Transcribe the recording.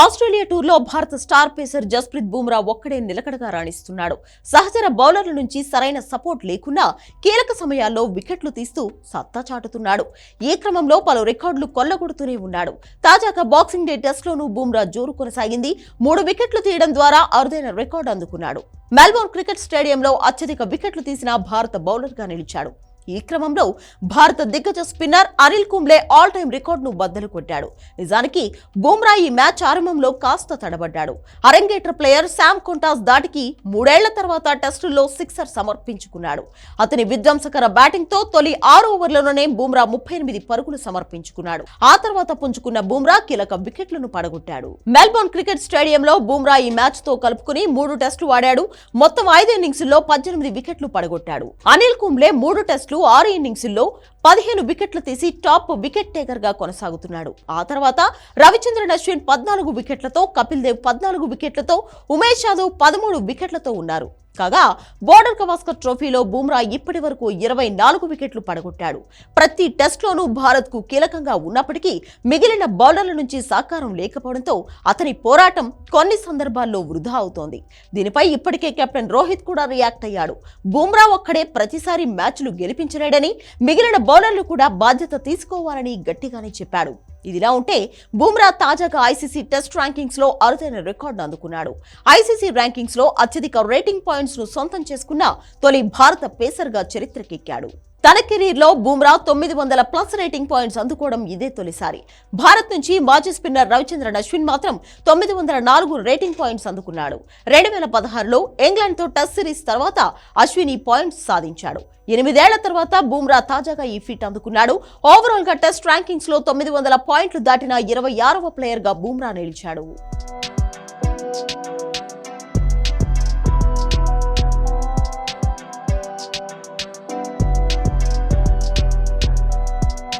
Australia టూర్లో భారత star pacer Jasprit Bumrah ఒక్కడే నిలకడగా రాణిస్తున్నాడు. సహచర బౌలర్ల నుంచి సరైన సపోర్ట్ లేకున్నా కీలక సమయాల్లో వికెట్లు తీస్తూ సత్తా చాటుతున్నాడు. ఈ క్రమంలో పలు రికార్డులు కొల్లగొడుతూనే ఉన్నాడు. తాజాగా బాక్సింగ్ డే టెస్ట్లోనూ బూమ్రా జోరు కొనసాగింది. మూడు వికెట్లు తీయడం ద్వారా అరుదైన రికార్డు అందుకున్నాడు. మెల్బోర్న్ క్రికెట్ స్టేడియంలో అత్యధిక వికెట్లు తీసిన భారత బౌలర్గా నిలిచాడు. ఈ క్రమంలో భారత దిగ్గజ spinner Anil Kumble all time రికార్డును బద్దలు కొట్టాడు. నిజానికి బుమ్రా ఈ మ్యాచ్ ఆరంభంలో కాస్త తడబడ్డాడు. అరంగేట్ర ప్లేయర్ శామ్ కొంటాస్ దాటికి మూడేళ్ళ తర్వాత టెస్టుల్లో సిక్సర్ సమర్పించుకున్నాడు. అతని విధ్వంసకర బ్యాటింగ్తో తొలి ఆరు ఓవర్లలోనే బుమ్రా ముప్పై ఎనిమిది పరుగులు సమర్పించుకున్నాడు. ఆ తర్వాత పుంజుకున్న బుమ్రా కీలక వికెట్లను పడగొట్టాడు. మెల్బోర్న్ క్రికెట్ స్టేడియంలో బుమ్రా ఈ మ్యాచ్తో కలుపుకుని మూడు టెస్టులు ఆడాడు. మొత్తం ఐదు ఇన్నింగ్స్లో పద్దెనిమిది వికెట్లు పడగొట్టాడు. అనిల్ కుంబ్లే మూడు టెస్టులు ఆరు ఇన్నింగ్స్లో పదిహేను వికెట్లు తీసి టాప్ వికెట్ టేకర్గా కొనసాగుతున్నాడు. ఆ తర్వాత రవిచంద్రన్ అశ్విన్ పద్నాలుగు వికెట్లతో కపిల్ దేవ్ పద్నాలుగు వికెట్లతో ఉమేష్ యాదవ్ పదమూడు వికెట్లతో ఉన్నారు. కాగా బోర్డర్ గవాస్కర్ ట్రోఫీలో బుమ్రా ఇప్పటి వరకు ఇరవై నాలుగు వికెట్లు పడగొట్టాడు. ప్రతి టెస్ట్లోనూ భారత్కు కీలకంగా ఉన్నప్పటికీ మిగిలిన బౌలర్ల నుంచి సహకారం లేకపోవడంతో అతని పోరాటం కొన్ని సందర్భాల్లో వృధా అవుతోంది. దీనిపై ఇప్పటికే కెప్టెన్ రోహిత్ కూడా రియాక్ట్ అయ్యాడు. బుమ్రా ఒక్కడే ప్రతిసారి మ్యాచ్లు గెలిపించలేడని మిగిలిన బౌలర్లు కూడా బాధ్యత తీసుకోవాలని గట్టిగానే చెప్పాడు. ఇదిలా ఉంటే బుమ్రా తాజాగా ఐసీసీ టెస్ట్ ర్యాంకింగ్స్లో అరుదైన రికార్డు అందుకున్నాడు. ఐసీసీ ర్యాంకింగ్స్లో అత్యధిక రేటింగ్ పాయింట్స్ను సొంతం చేసుకున్న తొలి భారత పేసర్గా చరిత్రకెక్కాడు. తన కెరీర్లో బుమ్రా తొమ్మిది వందల ప్లస్ రేటింగ్ పాయింట్స్ అందుకోవడం ఇదే తొలిసారి. భారత్ నుంచి మాజీ స్పిన్నర్ రవిచంద్రన్ అశ్విన్ మాత్రం తొమ్మిది వందల నాలుగు రేటింగ్ పాయింట్స్ అందుకున్నాడు. రెండు వేల పదహారులో ఇంగ్లాండ్తో టెస్ట్ సిరీస్ తర్వాత అశ్విన్ ఈ పాయింట్స్ సాధించాడు. ఎనిమిదేళ్ళ తర్వాత బుమ్రా తాజాగా ఈ ఫీట్ అందుకున్నాడు. ఓవరాల్గా టెస్ట్ ర్యాంకింగ్స్లో తొమ్మిది వందల పాయింట్లు దాటిన ఇరవై ఆరవ ప్లేయర్గా బూమ్రా బుమ్రా నిలిచాడు.